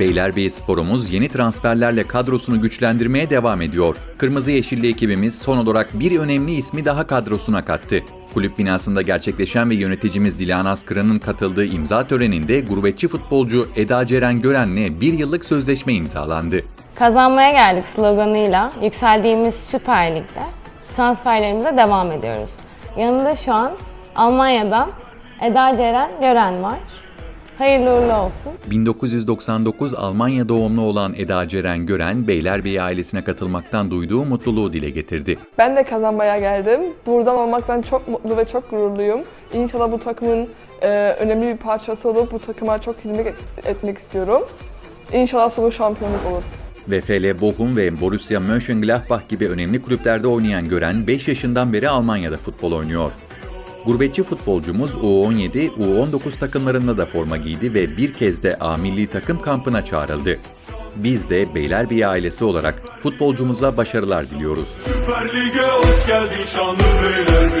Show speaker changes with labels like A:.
A: Beylerbeyi sporumuz yeni transferlerle kadrosunu güçlendirmeye devam ediyor. Kırmızı Yeşilli ekibimiz son olarak bir önemli ismi daha kadrosuna kattı. Kulüp binasında gerçekleşen ve yöneticimiz Dilan Askıra'nın katıldığı imza töreninde gurbetçi futbolcu Eda Ceren Gören'le bir yıllık sözleşme imzalandı.
B: Kazanmaya geldik sloganıyla yükseldiğimiz Süper Lig'de transferlerimize devam ediyoruz. Yanında şu an Almanya'dan Eda Ceren Gören var. Hayırlı uğurlu olsun.
A: 1999 Almanya doğumlu olan Eda Ceren Gören, Beylerbeyi ailesine katılmaktan duyduğu mutluluğu dile getirdi.
C: Ben de kazanmaya geldim. Buradan olmaktan çok mutlu ve çok gururluyum. İnşallah bu takımın e, önemli bir parçası olup bu takıma çok hizmet et- etmek istiyorum. İnşallah sonu şampiyonluk olur.
A: VfL Bochum ve Borussia Mönchengladbach gibi önemli kulüplerde oynayan Gören 5 yaşından beri Almanya'da futbol oynuyor. Gurbetçi futbolcumuz U17, U19 takımlarında da forma giydi ve bir kez de A milli takım kampına çağrıldı. Biz de Beylerbeyi ailesi olarak futbolcumuza başarılar diliyoruz.
D: Süper Lig'e hoş geldin şanlı beyler beyi